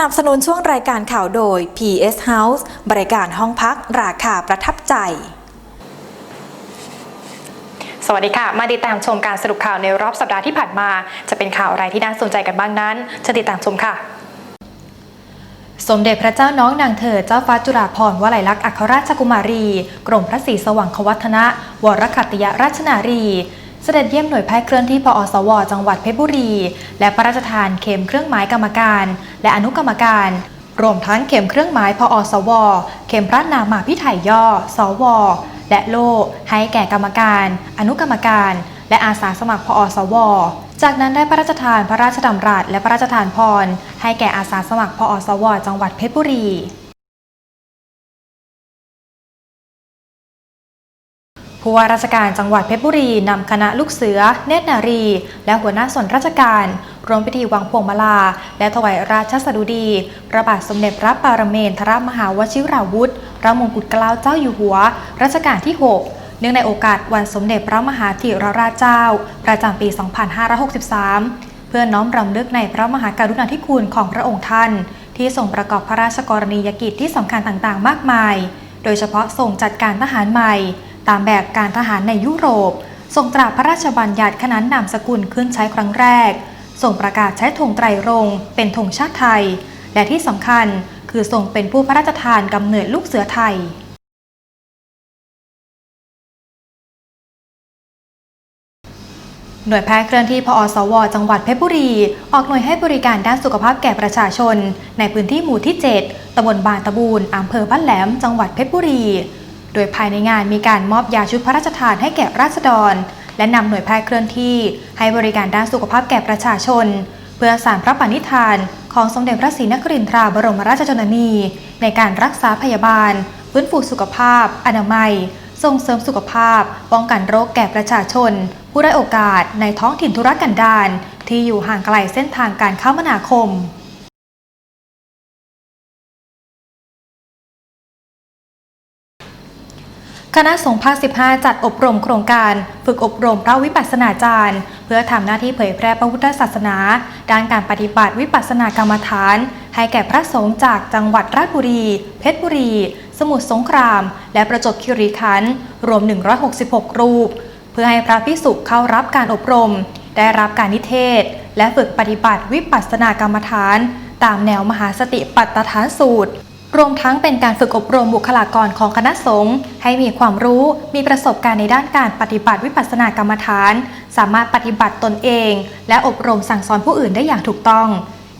นับสนุนช่วงรายการข่าวโดย PS House บริการห้องพักราคาประทับใจ สวัสดีค่ะ มาติดตามชมการสรุปข่าวในรอบสัปดาห์ที่ผ่านมา จะเป็นข่าวอะไรที่น่าสนใจกันบ้างนั้นจะติดตามชมค่ะสมเด็จพระเจ้าน้องนางเธอเจ้าฟ้าจุฬาภรณ์วลัยลักษณ์อัครราชกุมารี กรมพระศรีสว่างควัฒนะ วรคัตติยราชนารี เสด็จเยี่ยมหน่วยแพทย์เคลื่อนที่ปอสว จังหวัดเพชรบุรี และพระราชทานเข็มเครื่องหมายกรรมการ และอนุกรรมการ รวมทั้งเข็มเครื่องหมายพอสว เข็มพระนามาพิไถ่ย่อ สว และโล่ให้แก่กรรมการ อนุกรรมการ และอาสาสมัครพอสว จากนั้นได้พระราชทานพระราชดำรัสและพระราชทานพรให้แก่อาสาสมัครพอสว จังหวัดเพชรบุรี ผู้ว่าราชการจังหวัดเพชรบุรีนำคณะลูกเสือ เนตรนารี และหัวหน้าส่วนราชการร่วมพิธีวางพวงมาลา และถวายราชสดุดีพระบาทสมเด็จพระปรเมนทรมหาวชิราวุธพระมงกุฎเกล้าเจ้าอยู่หัว รัชกาลที่ 6 เนื่องในโอกาสวันสมเด็จพระมหาธีรราชเจ้า ประจำปี 2563 เพื่อน้อมรำลึกในพระมหากรุณาธิคุณของพระองค์ท่าน ที่ทรงประกอบพระราชกรณียกิจที่สำคัญต่างๆ มากมาย โดยเฉพาะทรงจัดการทหารใหม่ ตามแบบการทหารในยุโรป ทรงตราพระราชบัญญัติขนานนามสกุลขึ้นใช้ครั้งแรก ทรงประกาศใช้ธงไตรรงเป็นธงชาติไทย และที่สำคัญคือทรงเป็นผู้พระราชทานกำเนิดลูกเสือไทยหน่วยแพทย์เคลื่อนที่พอสว จังหวัดเพชรบุรี ออกหน่วยให้บริการด้านสุขภาพแก่ประชาชน ในพื้นที่หมู่ที่ 7ตำบลบานตะบูนอำเภอบ้านแหลม จังหวัดเพชรบุรี โดยภายในงานมีการมอบยาชุดพระราชทานให้แก่ราษฎร และนำหน่วยแพทย์เคลื่อนที่ ให้บริการด้านสุขภาพแก่ประชาชน เพื่อสานพระปณิธาน ของสมเด็จพระศรีนครินทราบรมราชชนนี ในการรักษาพยาบาลฟื้นฟูสุขภาพ อนามัย ส่งเสริมสุขภาพ ป้องกันโรคแก่ประชาชน ผู้ได้โอกาสในท้องถิ่นธุรกันดารที่อยู่ห่างไกลเส้นทางการคมนาคม คณะสงฆ์ภาค 15 จัดอบรมโครงการ ฝึกอบรมพระวิปัสสนาจารย์ เพื่อทำหน้าที่เผยแพร่พระพุทธศาสนา ด้านการปฏิบัติวิปัสสนากรรมฐาน ให้แก่พระสงฆ์จากจังหวัดราชบุรี เพชรบุรี สมุทรสงคราม และประจวบคีรีขันธ์รวม 166 รูป เพื่อให้พระพิสุเข้ารับการอบรม ได้รับการนิเทศ และฝึกปฏิบัติวิปัสสนากรรมฐาน ตามแนวมหาสติปัฏฐานสูตร รวมทั้งเป็นการฝึกอบรมบุคลากรของคณะสงฆ์ให้มีความรู้ มีประสบการณ์ในด้านการปฏิบัติวิปัสสนากรรมฐาน สามารถปฏิบัติตนเอง และอบรมสั่งสอนผู้อื่นได้อย่างถูกต้อง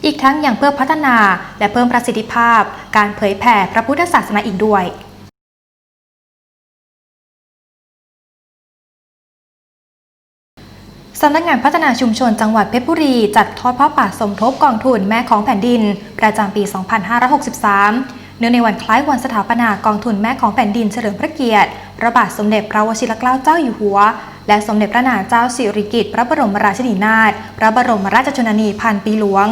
อีกทั้งยังเพื่อพัฒนาและเพิ่มประสิทธิภาพ การเผยแผ่พระพุทธศาสนาอีกด้วยสำนักงานพัฒนาชุมชนจังหวัดเพชรบุรี จัดทอดผ้าป่าสมทบกองทุนแม่ของแผ่นดิน ประจำปี 2563 เนื่องในวันคล้ายวันสถาปนากองทุนแม่ของแผ่นดินเฉลิมพระเกียรติพระบาทสมเด็จพระวชิรเกล้าเจ้าอยู่หัว และสมเด็จพระนางเจ้าสิริกิติ์พระบรมราชินีนาถพระบรมราชชนนีพันปีหลวง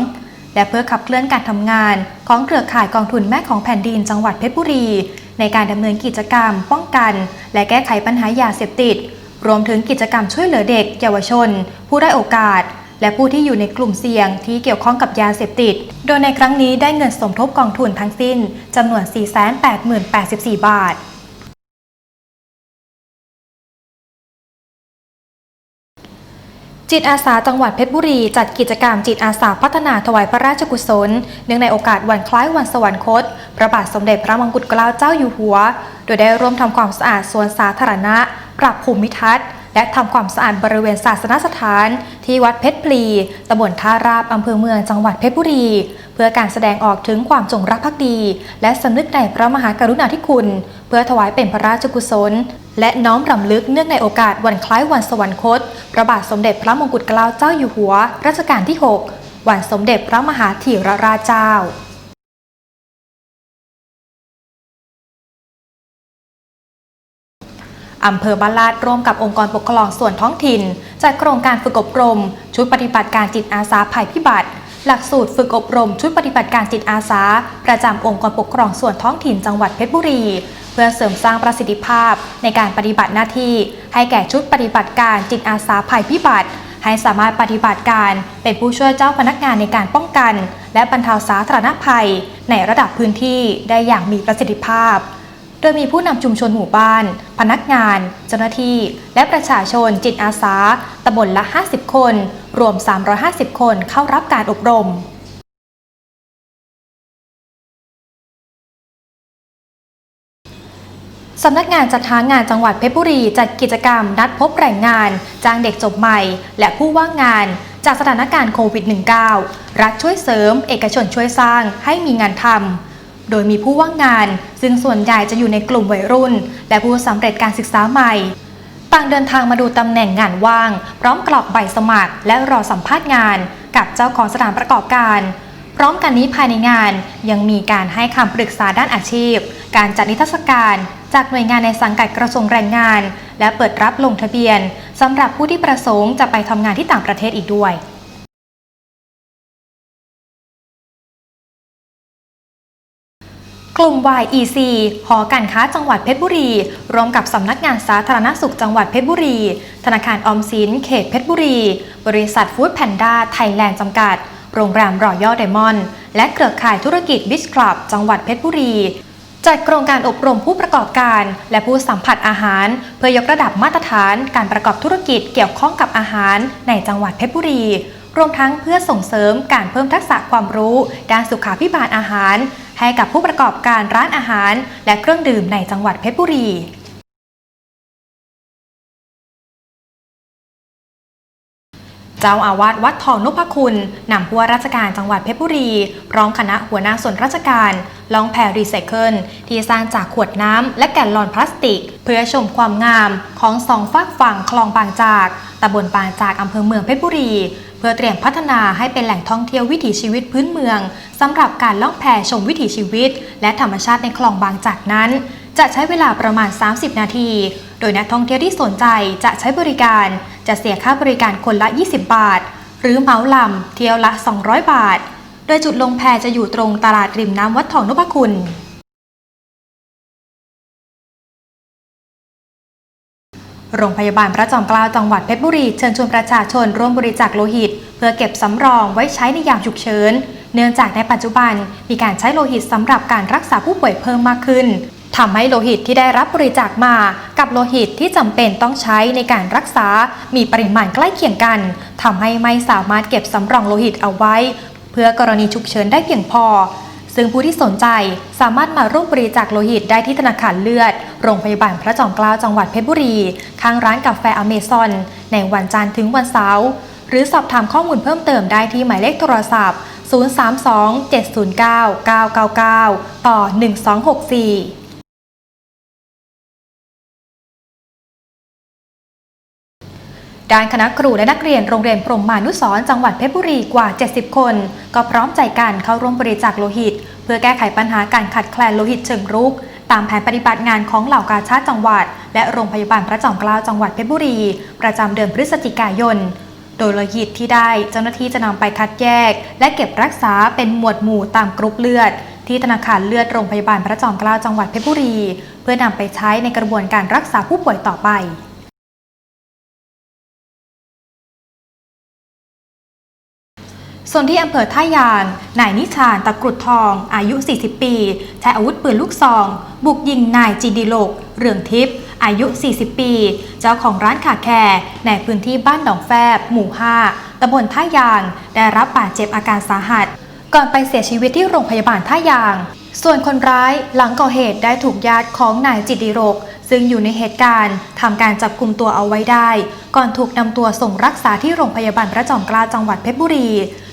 และเพื่อขับเคลื่อนการทำงานของเครือข่ายกองทุนแม่ของแผ่นดินจังหวัดเพชรบุรี ในการดำเนินกิจกรรม ป้องกัน และแก้ไขปัญหายาเสพติด รวมถึงกิจกรรมช่วยเหลือเด็ก เยาวชน ผู้ได้โอกาส และผู้ที่อยู่ในกลุ่มเสี่ยงที่เกี่ยวข้องกับยาเสพติด โดยในครั้งนี้ได้เงินสมทบกองทุนทั้งสิ้นจำนวน 480,084 บาทจิตอาสาจังหวัดเพชรบุรีจัดกิจกรรมจิตอาสาพัฒนาถวายพระราชกุศล เนื่องในโอกาสวันคล้ายวันสวรรคต พระบาทสมเด็จพระมงกุฎเกล้าเจ้าอยู่หัว โดยได้ร่วมทำความสะอาดสวนสาธารณะ ปรับภูมิทัศน์ และทำความสะอาดบริเวณศาสนสถาน ที่วัดเพชรพลีตำบลท่าราบอำเภอเมืองจังหวัดเพชรบุรี เพื่อการแสดงออกถึงความจงรักภักดี และสำนึกในพระมหากรุณาธิคุณ เพื่อถวายเป็นพระราชกุศล และน้อมรำลึกเนื่องในโอกาสวันคล้ายวันสวรรคตพระบาทสมเด็จพระมงกุฎเกล้าเจ้าอยู่หัว รัชกาลที่ 6 วันสมเด็จพระมหาธีรราชเจ้า อำเภอบ้านลาดร่วมกับองค์กรปกครองส่วนท้องถิ่นจัดโครงการฝึกอบรม ชุดปฏิบัติการจิตอาสาภัยพิบัติ หลักสูตรฝึกอบรม ชุดปฏิบัติการจิตอาสา ประจำองค์กรปกครองส่วนท้องถิ่นจังหวัดเพชรบุรี เพื่อเสริมสร้างประสิทธิภาพในการปฏิบัติหน้าที่ ให้แก่ชุดปฏิบัติการจิตอาสาภัยพิบัติ ให้สามารถปฏิบัติการเป็นผู้ช่วยเจ้าพนักงานในการป้องกัน และบรรเทาสาธารณภัย ในระดับพื้นที่ได้อย่างมีประสิทธิภาพ โดยมีผู้นำชุมชนหมู่บ้าน พนักงาน เจ้าหน้าที่ และประชาชนจิตอาสาตำบลละ 50 คน รวม 350 คนเข้ารับการอบรมสำนักงานจัดหางานจังหวัดเพชรบุรีจัดกิจกรรมนัดพบแรงงาน จ้างเด็กจบใหม่ และผู้ว่างงาน จากสถานการณ์โควิด -19 รัฐช่วยเสริม เอกชนช่วยสร้างให้มีงานทำ โดยมีผู้ว่างงาน ซึ่งส่วนใหญ่จะอยู่ในกลุ่มวัยรุ่น และผู้สำเร็จการศึกษาใหม่ ต่างเดินทางมาดูตำแหน่งงานว่าง พร้อมกรอกใบสมัคร และรอสัมภาษณ์งาน กับเจ้าของสถานประกอบการ พร้อมกันนี้ภายในงานยังมีการให้คำปรึกษาด้านอาชีพ การจัดนิทรรศการ จากหน่วยงานในสังกัดกระทรวงแรงงาน และเปิดรับลงทะเบียนสำหรับผู้ที่ประสงค์จะไปทำงานที่ต่างประเทศอีกด้วย กลุ่ม YEC หอการค้าจังหวัดเพชรบุรี ร่วมกับสำนักงานสาธารณสุขจังหวัดเพชรบุรี ธนาคารออมสิน เขตเพชรบุรี บริษัทฟู้ดแพนด้าไทยแลนด์จำกัด โรงแรมรอยัลไดมอนด์ และเครือข่ายธุรกิจบิชคลับ จังหวัดเพชรบุรี จัดโครงการอบรมผู้ประกอบการ และผู้สัมผัสอาหาร เพื่อยกระดับมาตรฐานการประกอบธุรกิจเกี่ยวข้องกับอาหาร ในจังหวัดเพชรบุรีรวมทั้งเพื่อส่งเสริมการเพิ่มทักษะความรู้ ด้านสุขาพิบาลอาหาร ให้กับผู้ประกอบการร้านอาหาร และเครื่องดื่มในจังหวัดเพชรบุรี เจ้าอาวาสวัดทองนพคุณนำผู้ว่าราชการจังหวัดเพชรบุรี พร้อมคณะหัวหน้าส่วนราชการลองแพรีไซเคิลที่สร้างจากขวดน้ำและแกนลอนพลาสติก เพื่อชมความงามของสองฝากฝั่งคลองบางจากตำบลบางจากอำเภอเมืองเพชรบุรี เพื่อเตรียมพัฒนาให้เป็นแหล่งท่องเที่ยววิถีชีวิตพื้นเมืองสำหรับการล่องแพชมวิถีชีวิต และธรรมชาติในคลองบางจากนั้น จะใช้เวลาประมาณ 30 นาที โดยนักท่องเที่ยวที่สนใจจะใช้บริการจะเสียค่าบริการคนละ 20 บาท หรือเหมาลำเที่ยวละ 200 บาท โดยจุดลงแพจะอยู่ตรงตลาดริมน้ำวัดทองนพคุณโรงพยาบาลพระจอมเกล้าจังหวัดเพชรบุรีเชิญชวนประชาชนร่วมบริจาคโลหิต เพื่อเก็บสำรองไว้ใช้ในยามฉุกเฉิน เนื่องจากในปัจจุบันมีการใช้โลหิตสำหรับการรักษาผู้ป่วยเพิ่มมากขึ้น ทำให้โลหิตที่ได้รับบริจาคมากับโลหิตที่จำเป็นต้องใช้ในการรักษา มีปริมาณใกล้เคียงกันทำให้ไม่สามารถเก็บสำรองโลหิตเอาไว้ เพื่อกรณีฉุกเฉินได้เพียงพอ ซึ่งผู้ที่สนใจสามารถมาร่วมบริจาคโลหิตได้ที่ธนาคารเลือด โรงพยาบาลพระจอมเกล้าจังหวัดเพชรบุรี ข้างร้านกาแฟอเมซอน ในวันจันทร์ถึงวันเสาร์หรือสอบถามข้อมูลเพิ่มเติมได้ที่หมายเลขโทรศัพท์ 032-709-999 ต่อ 1264 ด้านคณะครูและนักเรียนโรงเรียนพรมมานุสรจังหวัดเพชรบุรีกว่า 70 คน ก็พร้อมใจกันเข้าร่วมบริจาคโลหิต เพื่อแก้ไขปัญหาการขาดแคลนโลหิตเชิงรุก ตามแผนปฏิบัติงานของเหล่ากาชาติจังหวัด และโรงพยาบาลพระจอมเกล้าจังหวัดเพชรบุรี ประจำเดือนพฤศจิกายน โดยโลหิตที่ได้เจ้าหน้าที่จะนำไปคัดแยก และเก็บรักษาเป็นหมวดหมู่ตามกรุ๊ปเลือดที่ธนาคารเลือดโรงพยาบาลพระจอมเกล้าจังหวัดเพชรบุรี เพื่อนำไปใช้ในกระบวนการรักษาผู้ป่วยต่อไป ส่วนที่อำเภอท่ายางนายนิชานตะกรุดทอง อายุ 40 ปี ใช้อาวุธปืนลูกซอง บุกยิงนายจีดีโลก เรืองทิพย์ อายุ 40 ปี เจ้าของร้านขาแคร์ในพื้นที่บ้านหนองแฟบ หมู่ 5ตำบลท่ายางได้รับบาดเจ็บอาการสาหัส ก่อนไปเสียชีวิตที่โรงพยาบาลท่ายาง ส่วนคนร้ายหลังก่อเหตุได้ถูกญาติของนายจิตดิรก ซึ่งอยู่ในเหตุการณ์ทำการจับกลุ่มตัวเอาไว้ได้ ก่อนถูกนำตัวส่งรักษาที่โรงพยาบาลพระจอมเกล้าจังหวัดเพชรบุรี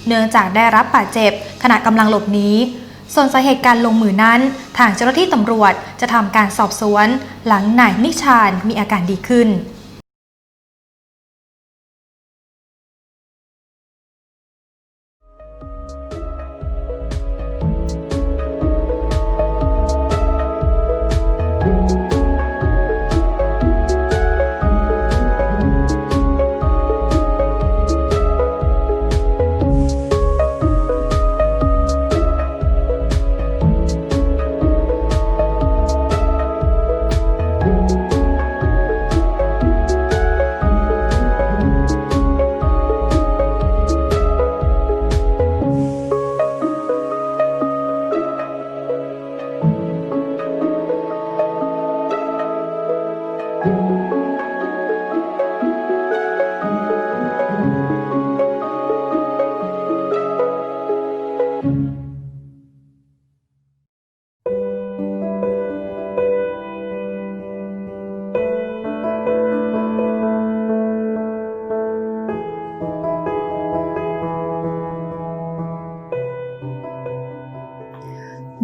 เนื่องจากได้รับบาดเจ็บ ขณะกำลังหลบหนีส่วนสาเหตุการลงมือนั้น ทางเจ้าหน้าที่ตำรวจจะทำการสอบสวน หลังนายนิชานมีอาการดีขึ้น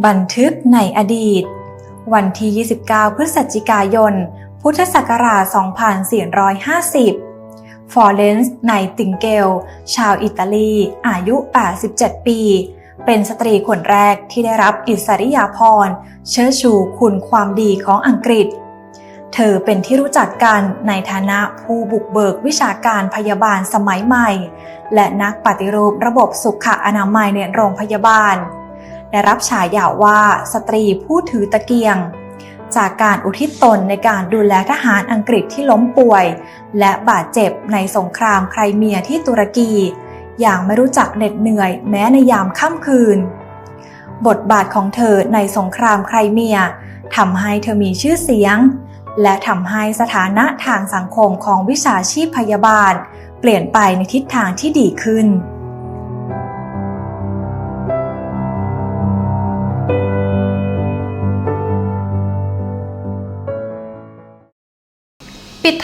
บันทึกในอดีต วันที่ 29 พฤศจิกายน พุทธศักราช 2450 ฟอร์เรนซ์ไนติงเกล ชาวอิตาลี อายุ 87 ปี เป็นสตรีคนแรกที่ได้รับอิสริยาภรณ์เชิดชูคุณความดีของอังกฤษ เธอเป็นที่รู้จักกันในฐานะผู้บุกเบิกวิชาการพยาบาลสมัยใหม่ และนักปฏิรูประบบสุขอนามัยในโรงพยาบาล ได้รับฉายาว่าสตรีผู้ถือตะเกียง จากการอุทิศตนในการดูแลทหารอังกฤษที่ล้มป่วย และบาดเจ็บในสงครามไครเมียที่ตุรกี อย่างไม่รู้จักเหน็ดเหนื่อยแม้ในยามค่ำคืน บทบาทของเธอในสงครามไครเมียทำให้เธอมีชื่อเสียง และทำให้สถานะทางสังคมของวิชาชีพพยาบาล เปลี่ยนไปในทิศทางที่ดีขึ้น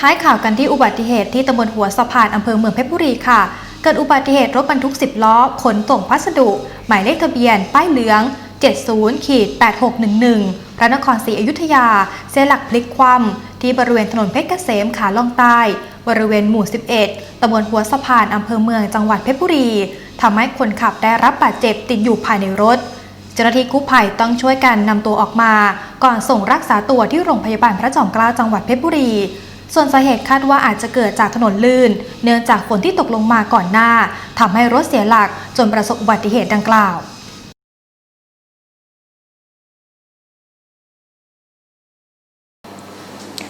ท้ายข่าวกันที่อุบัติเหตุที่ตำบลหัวสะพานอำเภอเมืองเพชรบุรีค่ะ เกิดอุบัติเหตุรถบรรทุก 10 ล้อขนส่งพัสดุ หมายเลขทะเบียน ป้ายเหลือง 70ขีด8611 พระนครศรีอยุธยา เสียหลักพลิกคว่ำที่บริเวณถนนเพชรเกษมขาล่องใต้ บริเวณหมู่ 11ตำบลหัวสะพานอำเภอเมืองจังหวัดเพชรบุรีทำให้คนขับได้รับบาดเจ็บติดอยู่ภายในรถเจ้าหน้าที่กู้ภัยต้องช่วยกันนำตัวออกมา ก่อนส่งรักษาตัวที่โรงพยาบาลพระจอมเกล้าจังหวัดเพชรบุรี ส่วนสาเหตุคาดว่าอาจจะเกิดจากถนนลื่น เนื่องจากฝนที่ตกลงมาก่อนหน้าทำให้รถเสียหลักจนประสบอุบัติเหตุดังกล่าว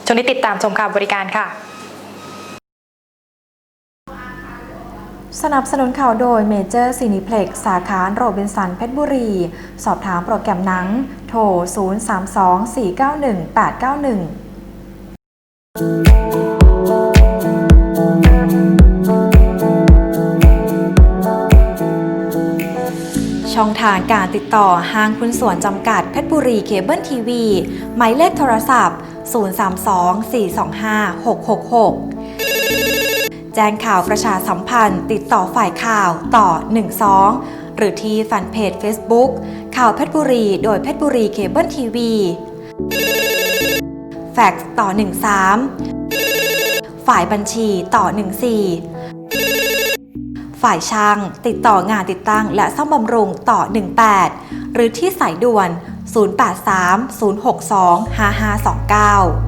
ช่วงนี้ติดตามชมข่าวบริการค่ะ สนับสนุนข่าวโดยเมเจอร์ซีนิเพล็กสาขาโรบินสันเพชรบุรี สอบถามโปรแกรมหนัง โทร 032-491-891 ช่องทางการติดต่อห้างคุณส่วนจำกัดเพชรบุรีเคเบิลทีวีหมายเลขโทรศัพท์ 032-425-666 แจ้งข่าวประชาสัมพันธ์ ติดต่อฝ่ายข่าวต่อ 12 หรือที่แฟนเพจ Facebook ข่าวเพชรบุรี โดยเพชรบุรีเคเบิลทีวี ฟกซ์ต่อ 13 ฝ่ายบัญชีต่อ 14 ฝ่ายช่างติดต่องานติดตั้งและซ่อมบำรุงต่อ 18 หรือที่สายด่วน 083 062 5529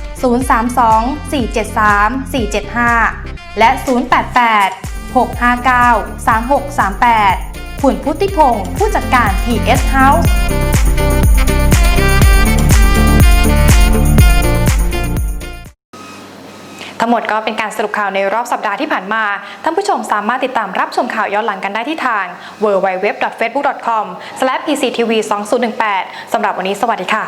032-473-475 และ 088 659 3638คุณพุทธิพงศ์ผู้จัดการ PS House ทั้งหมดก็เป็นการสรุปข่าวในรอบสัปดาห์ที่ผ่านมา ท่านผู้ชมสามารถติดตามรับชมข่าวย้อนหลังกันได้ที่ทาง www.facebook.com/pctv2018 สำหรับวันนี้สวัสดีค่ะ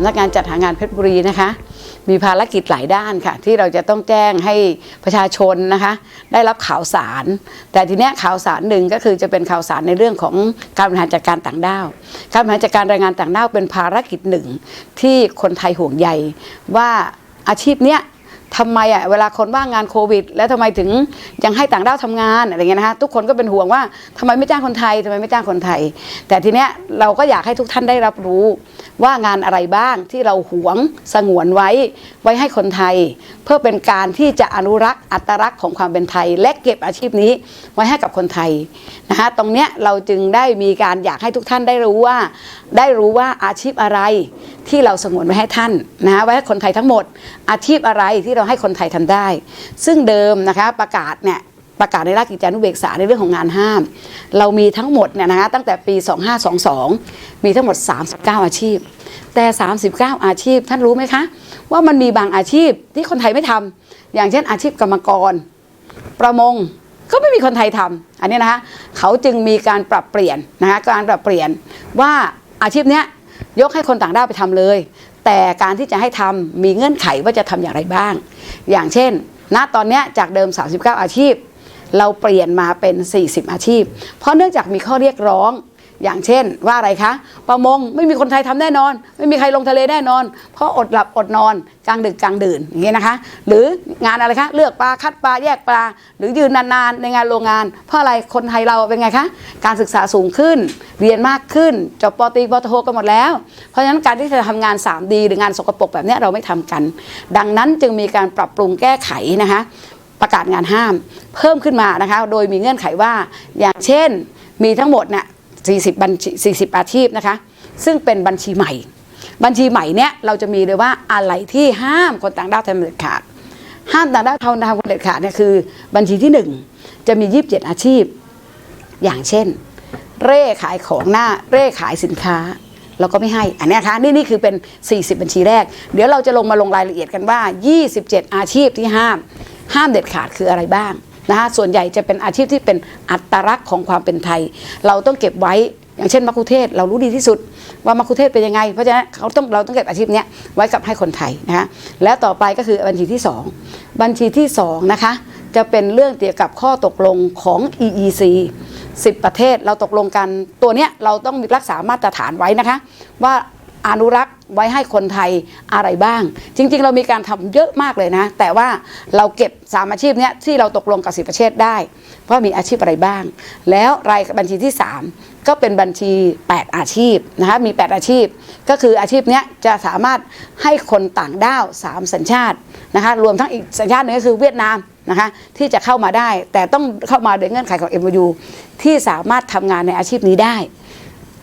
ำนักงานจัดหางานเพชรบุรีนะคะ มีภารกิจหลายด้านค่ะ ที่เราจะต้องแจ้งให้ประชาชนนะคะ ได้รับข่าวสาร แต่ทีเนี้ยข่าวสารหนึ่งก็คือจะเป็นข่าวสารในเรื่องของการบริหารจัดการต่างด้าว การบริหารจัดการแรงงานต่างด้าวเป็นภารกิจหนึ่งที่คนไทยห่วงใยว่าอาชีพเนี้ย ทำไมอะเวลาคนว่างงานโควิด แล้วทำไมถึงยังให้ต่างด้าวทำงานอะไรเงี้ยนะคะทุกคนก็เป็นห่วงว่าทำไมไม่จ้างคนไทยทำไมไม่จ้างคนไทย แต่ทีเนี้ยเราก็อยากให้ทุกท่านได้รับรู้ว่างานอะไรบ้างที่เราหวงสงวนไว้ไว้ให้คนไทย เพื่อเป็นการที่จะอนุรักษ์อัตลักษณ์ของความเป็นไทย และเก็บอาชีพนี้ไว้ให้กับคนไทยนะคะตรงเนี้ยเราจึงได้มีการอยากให้ทุกท่านได้รู้ว่า ได้รู้ว่าอาชีพอะไรที่เราสงวนไว้ให้ท่านนะไว้ให้คนไทยทั้งหมด อาชีพอะไรที่เราให้คนไทยทำได้ ซึ่งเดิมนะคะประกาศเนี่ยประกาศในราชกิจจานุเบกษาในเรื่องของงานห้าม เรามีทั้งหมดเนี่ยนะคะตั้งแต่ปี 2522 มีทั้งหมด 39 อาชีพ แต่ 39 อาชีพท่านรู้ไหมคะ ว่ามันมีบางอาชีพที่คนไทยไม่ทำอย่างเช่นอาชีพกรรมกร ประมงก็ไม่มีคนไทยทำอันนี้นะคะเขาจึงมีการปรับเปลี่ยนนะคะการปรับเปลี่ยนว่าอาชีพเนี้ยยกให้คนต่างด้าวไปทำเลย แต่การที่จะให้ทำมีเงื่อนไขว่าจะทำอย่างไรบ้าง อย่างเช่น ณตอนนี้จากเดิม 39 อาชีพ เราเปลี่ยนมาเป็น 40 อาชีพ เพราะเนื่องจากมีข้อเรียกร้อง อย่างเช่นว่าอะไรคะ ประมงไม่มีคนไทยทำแน่นอน ไม่มีใครลงทะเลแน่นอน เพราะอดหลับอดนอนกลางดึกกลางดื่นอย่างเงี้ยนะคะ หรืองานอะไรคะเลือกปลาคัดปลาแยกปลา หรือยืนนานๆในงานโรงงาน เพราะอะไรคนไทยเราเป็นไงคะการศึกษาสูงขึ้น เรียนมากขึ้นจบปตรีปโทกันหมดแล้ว เพราะฉะนั้นการที่จะทำงาน 3D หรืองานสกปรกแบบนี้เราไม่ทำกัน ดังนั้นจึงมีการปรับปรุงแก้ไขนะคะประกาศงานห้าม เพิ่มขึ้นมานะคะ โดยมีเงื่อนไขว่าอย่างเช่น มีทั้งหมดเนี่ย 40 บัญชี 40 อาชีพนะคะ ซึ่งเป็นบัญชีใหม่ บัญชีใหม่เนี่ยเราจะมีเลยว่าอะไรที่ห้ามคนต่างด้าวทำเด็ดขาด ห้ามต่างด้าวทำคนเด็ดขาดเนี่ยคือ บัญชีที่ 1 จะมี 27 อาชีพ อย่างเช่น เร่ขายของหน้าเร่ขายสินค้าเราก็ไม่ให้ อันนี้นะคะนี่นี่คือเป็น 40 บัญชีแรก เดี๋ยวเราจะลงมาลงรายละเอียดกันว่า 27 อาชีพที่ห้าม ห้ามเด็ดขาดคืออะไรบ้าง นะคะส่วนใหญ่จะเป็นอาชีพที่เป็นอัตลักษณ์ของความเป็นไทย เราต้องเก็บไว้อย่างเช่นมัคคุเทศเรารู้ดีที่สุดว่ามัคคุเทศเป็นยังไง เพราะฉะนั้นเขาต้องเราต้องเก็บอาชีพนี้ไว้กับให้คนไทยนะคะแล้วต่อไปก็คือบัญชีที่สองบัญชีที่สองนะคะจะเป็นเรื่องเกี่ยวกับข้อตกลงของ EEC 10 ประเทศเราตกลงกันตัวเนี้ยเราต้องรักษามาตรฐานไว้นะคะ ว่าอนุรักษ์ ไว้ให้คนไทยอะไรบ้าง จริง ๆ เรามีการทำเยอะมากเลยนะ แต่ว่าเราเก็บสามอาชีพเนี้ยที่เราตกลงกับสิประเทศได้ว่ามีอาชีพอะไรบ้าง แล้วรายบัญชีที่ 3 ก็เป็นบัญชี 8 อาชีพนะคะมี 8 อาชีพ ก็คืออาชีพเนี้ยจะสามารถให้คนต่างด้าว 3 สัญชาตินะคะรวมทั้งอีกสัญชาติหนึงก็คือเวียดนามนะคะที่จะเข้ามาได้แต่ต้องเข้ามาโดยเงื่อนไขของ MOU ที่สามารถทำงานในอาชีพนี้ได้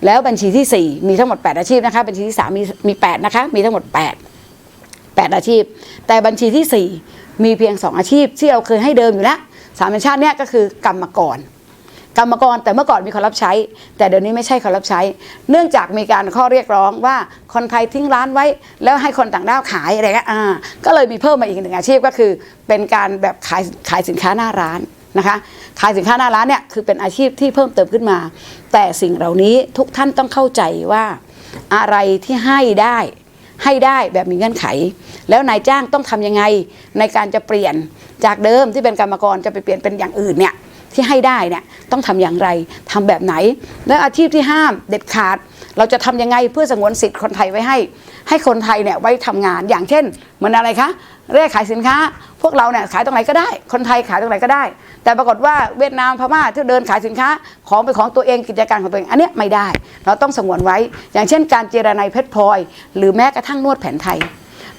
แล้วบัญชีที่ 4 มีทั้งหมด 8 อาชีพนะคะ บัญชีที่ 3 มีมี8นะคะ มีทั้งหมด 8 8 อาชีพ แต่บัญชีที่ 4 มีเพียง 2 อาชีพ ที่เราเคยให้เดิมอยู่แล้วสามัญชาติเนี่ยก็คือกรรมกร กรรมกรแต่เมื่อก่อนมีคนรับใช้ แต่เดี๋ยวนี้ไม่ใช่คนรับใช้ เนื่องจากมีการข้อเรียกร้องว่าคนไทยทิ้งร้านไว้ แล้วให้คนต่างด้าวขายอะไรเงี้ยอ่าก็เลยมีเพิ่มมาอีกหนึ่งอาชีพก็คือ เป็นการแบบขายขายสินค้าหน้าร้านนะคะขายสินค้าหน้าร้านเนี่ยคือเป็นอาชีพที่เพิ่มเติมขึ้นมา แต่สิ่งเหล่านี้ทุกท่านต้องเข้าใจว่าอะไรที่ให้ได้ให้ได้แบบมีเงื่อนไข แล้วนายจ้างต้องทำยังไงในการจะเปลี่ยนจากเดิมที่เป็นกรรมกรจะไปเปลี่ยนเป็นอย่างอื่นเนี่ยที่ให้ได้เนี่ยต้องทำอย่างไรทำแบบไหน แล้วอาชีพที่ห้ามเด็ดขาด เราจะทำยังไงเพื่อสงวนสิทธิ์คนไทยไว้ให้ ให้คนไทยเนี่ยไว้ทำงานอย่างเช่นเหมือนอะไรคะ เร่ขายสินค้า พวกเราเนี่ยขายตรงไหนก็ได้ คนไทยขายตรงไหนก็ได้ แต่ปรากฏว่าเวียดนามพม่าที่เดินขายสินค้าของเป็นของตัวเองกิจการของตัวเองอันนี้ไม่ได้ เราต้องสงวนไว้ อย่างเช่น การเจรนายเพชรพลอย หรือแม้กระทั่งนวดแผนไทย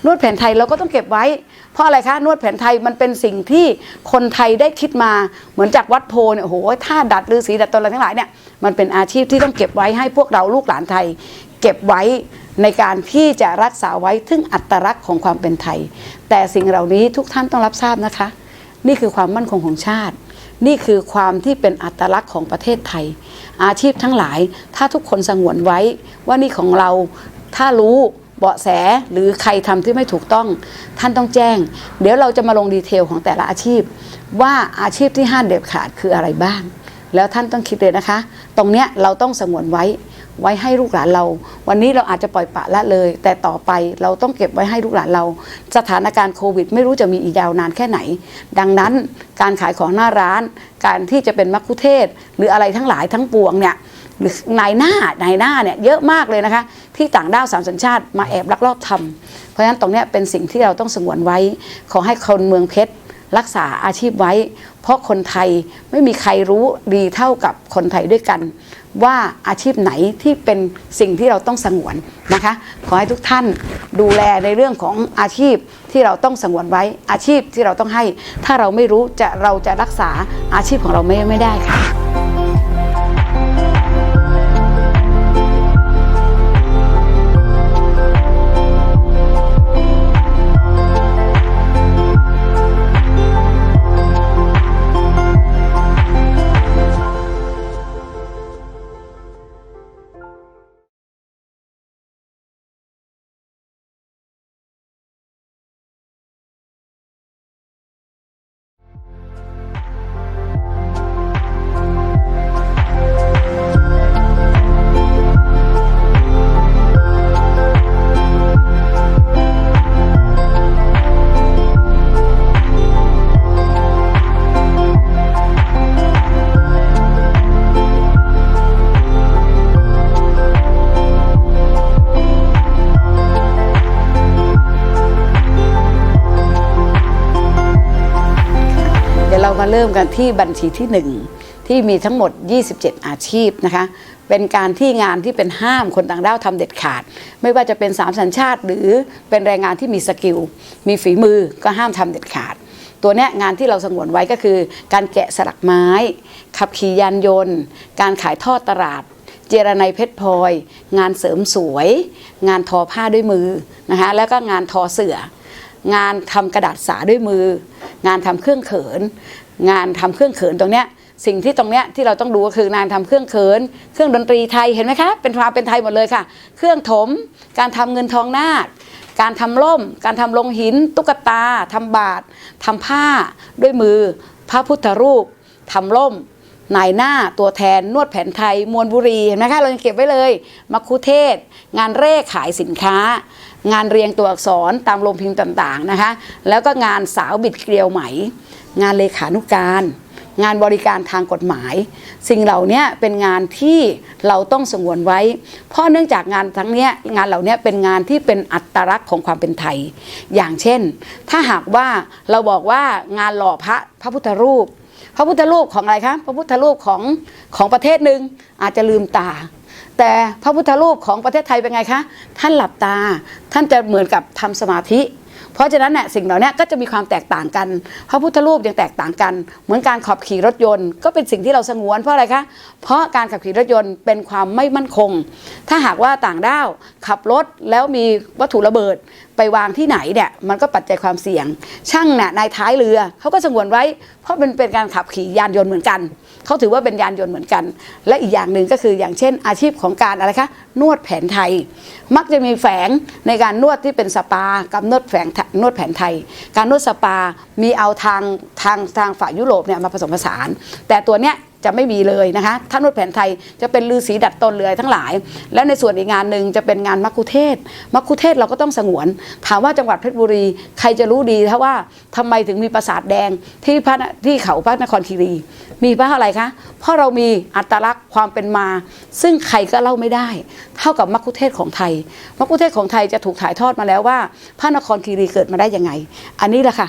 นวดแผนไทยเราก็ต้องเก็บไว้ เพราะอะไรคะนวดแผนไทยมันเป็นสิ่งที่คนไทยได้คิดมาเหมือนจากวัดโพเนี่ยโอ้โหท่าดัดฤาษีดัดตนอะไรทั้งหลายเนี่ยมันเป็นอาชีพที่ต้องเก็บไว้ให้พวกเราลูกหลานไทย เก็บไว้ ในการที่จะรักษาไว้ถึงอัตลักษณ์ของความเป็นไทย แต่สิ่งเหล่านี้ทุกท่านต้องรับทราบนะคะ นี่คือความมั่นคงของชาติ นี่คือความที่เป็นอัตลักษณ์ของประเทศไทย อาชีพทั้งหลาย ถ้าทุกคนสงวนไว้ว่านี่ของเราถ้ารู้เบาะแสหรือใครทำที่ไม่ถูกต้อง ท่านต้องแจ้ง เดี๋ยวเราจะมาลงดีเทลของแต่ละอาชีพ ว่าอาชีพที่ห้ามเด็ดขาดคืออะไรบ้าง แล้วท่านต้องคิดเลยนะคะ ตรงเนี้ยเราต้องสงวนไว้ ไว้ให้ลูกหลานเรา วันนี้เราอาจจะปล่อยปะละเลย แต่ต่อไปเราต้องเก็บไว้ให้ลูกหลานเรา สถานการณ์โควิด ไม่รู้จะมีอีกยาวนานแค่ไหน ดังนั้นการขายของหน้าร้าน การที่จะเป็นมัคคุเทศ หรืออะไรทั้งหลายทั้งปวงเนี่ยหรือนายหน้านายหน้าเนี่ยเยอะมากเลยนะคะ ที่ต่างด้าวสามสัญชาติมาแอบลักลอบทำเพราะฉะนั้นตรงนี้เป็นสิ่งที่เราต้องสงวนไว้ ขอให้คนเมืองเพชรรักษาอาชีพไว้ ราะคนไทยไม่มีใครรู้ดีเท่ากับคนไทยด้วยกัน ว่าอาชีพไหนที่เป็นสิ่งที่เราต้องสงวนนะคะ ขอให้ทุกท่านดูแลในเรื่องของอาชีพที่เราต้องสงวนไว้อาชีพที่เราต้องให้ ถ้าเราไม่รู้จะเราจะรักษาอาชีพของเราไม่ไม่ได้ค่ะ ริ่มกันที่บัญชีที่ 1 ที่มีทั้งหมด 27 อาชีพนะคะ เป็นการที่งานที่เป็นห้ามคนต่างด้าวทำเด็ดขาด ไม่ว่าจะเป็นสามสัญชาติหรือเป็นแรงงานที่มีสกิล มีฝีมือก็ห้ามทำเด็ดขาดตัวเนี้ยงานที่เราสงวนไว้ก็คือ การแกะสลักไม้ ขับขี่ยานยนต์ การขายทอดตลาด เจรไนเพชรพลอย งานเสริมสวย งานทอผ้าด้วยมือนะคะแล้วก็งานทอเสืองานทำกระดาษสาด้วยมือ งานทำเครื่องเขิน งานทำเครื่องเขินตรงเนี้ยสิ่งที่ตรงเนี้ยที่เราต้องดูก็คืองานทำเครื่องเขิน เครื่องดนตรีไทยเห็นไหมคะเป็นความเป็นไทยหมดเลยค่ะ เครื่องถม การทำเงินทองนาคการทำล่ม การทำลงหิน ตุ๊กตาทำบาททำผ้าด้วยมือ พระพุทธรูปทำล่มนายหน้าตัวแทนนวดแผนไทย มวลบุรีเห็นไหมคะเรายังเก็บไว้เลยมัคคุเทศ งานเร่ขายสินค้า งานเรียงตัวอักษรตามโรงพิมพ์ต่างๆนะคะ แล้วก็งานสาวบิดเกลียวไหม งานเลขานุการ งานบริการทางกฎหมาย สิ่งเหล่านี้เป็นงานที่เราต้องสงวนไว้ เพราะเนื่องจากงานทั้งเนี้ยงานเหล่านี้เป็นงานที่เป็นอัตลักษณ์ของความเป็นไทย อย่างเช่น ถ้าหากว่าเราบอกว่างานหล่อพระพระพุทธรูปพระพุทธรูปของอะไรคะ พระพุทธรูปของของประเทศหนึ่งอาจจะลืมตา แต่พระพุทธรูปของประเทศไทยเป็นไงคะ ท่านหลับตา ท่านจะเหมือนกับทำสมาธิ เพราะฉะนั้นเนี่ยสิ่งเหล่านี้ก็จะมีความแตกต่างกัน พระพุทธรูปยังแตกต่างกัน เหมือนการขับขี่รถยนต์ ก็เป็นสิ่งที่เราสงวนเพราะอะไรคะเพราะการขับขี่รถยนต์เป็นความไม่มั่นคง ถ้าหากว่าต่างด้าวขับรถแล้วมีวัตถุระเบิด ไปวางที่ไหนเนี่ยมันก็ปัจจัยความเสี่ยง ช่างเนี่ยนายท้ายเรือเขาก็สงวนไว้ เพราะมันเป็นการขับขี่ยานยนต์เหมือนกันเขาถือว่าเป็นยานยนต์เหมือนกัน และอีกอย่างหนึ่งก็คืออย่างเช่น อาชีพของการอะไรคะนวดแผนไทย มักจะมีแฝงในการนวดที่เป็นสปากับนวดแฝงนวดแผนไทย การนวดสปามีเอาทางทางทางฝ่ายยุโรปเนี่ยมาผสมผสาน แต่ตัวเนี้ย จะไม่มีเลยนะคะถ้านวดแผนไทยจะเป็นลือสีดัดตนเลยทั้งหลาย และในส่วนอีกงานหนึ่งจะเป็นงานมัคคุเทศมัคคุเทศเราก็ต้องสงวน ถามว่าจังหวัดเพชรบุรี ใครจะรู้ดีถ้าว่าทำไมถึงมีปราสาทแดงที่พระนที่เขาพระนครคีรี มีเพราะอะไรคะ เพราะเรามีอัตลักษณ์ความเป็นมา ซึ่งใครก็เล่าไม่ได้ เท่ากับมัคคุเทศของไทย มัคคุเทศของไทยจะถูกถ่ายทอดมาแล้วว่าพระนครคีรีเกิดมาได้ยังไง อันนี้แหละค่ะ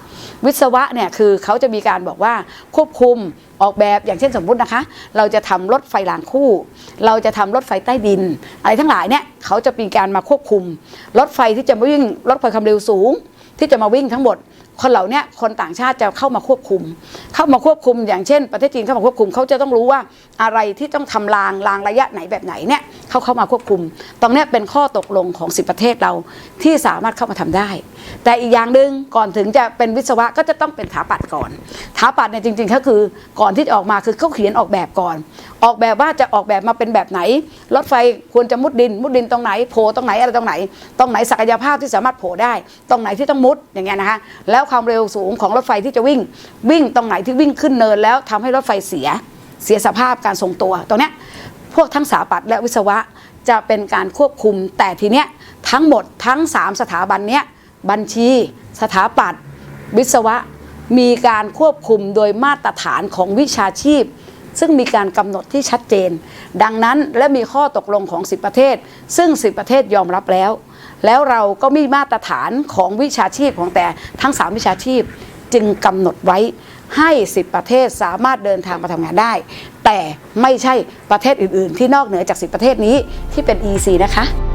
วิศวะเนี่ยคือเขาจะมีการบอกว่าควบคุมออกแบบอย่างเช่นสมมุตินะคะ เราจะทำรถไฟรางคู่ เราจะทำรถไฟใต้ดิน อะไรทั้งหลายเนี่ยเขาจะมีการมาควบคุม รถไฟที่จะมาวิ่งรถไฟความเร็วสูง ที่จะมาวิ่งทั้งหมด คนเหล่านี้คนต่างชาติจะเข้ามาควบคุม เข้ามาควบคุมอย่างเช่น ประเทศจีนเข้ามาควบคุมเขาจะต้องรู้ว่าอะไรที่ต้องทำรางรางระยะไหนแบบไหนเนี่ยเขาเข้ามาควบคุม ตรงนี้เป็นข้อตกลงของสิประเทศเราที่สามารถเข้ามาทำได้ แต่อีกอย่างหนึ่งก่อนถึงจะเป็นวิศวะก็จะต้องเป็นถาปัดก่อนถาปัดเนี่ยจริงๆก็คือก่อนที่จะออกมาคือเขาเขียนออกแบบก่อน ออกแบบว่าจะออกแบบมาเป็นแบบไหน รถไฟควรจะมุดดิน มุดดินตรงไหนโผล่ตรงไหนอะไรตรงไหน ตรงไหนศักยภาพที่สามารถโผล่ได้ ตรงไหนที่ต้องมุดอย่างเงี้ยนะคะแล้วความเร็วสูงของรถไฟที่จะวิ่ง วิ่งตรงไหนที่วิ่งขึ้นเนินแล้วทำให้รถไฟเสียเสียสภาพการทรงตัวตรงเนี้ยพวกทั้งสถาปัตย์และวิศวะจะเป็นการควบคุมแต่ทีเนี้ยทั้งหมดทั้ง 3 สถาบันเนี้ยบัญชี สถาปัตย์วิศวะ มีการควบคุมโดยมาตรฐานของวิชาชีพ ซึ่งมีการกำหนดที่ชัดเจน ดังนั้นและมีข้อตกลงของ 10 ประเทศ ซึ่ง 10 ประเทศยอมรับแล้ว แล้วเราก็มีมาตรฐานของวิชาชีพของแต่ทั้ง 3 วิชาชีพ จึงกำหนดไว้ให้ 10 ประเทศสามารถเดินทางมาทำงานได้ แต่ไม่ใช่ประเทศอื่น ๆ ที่นอกเหนือจาก 10 ประเทศนี้ที่เป็น EC นะคะ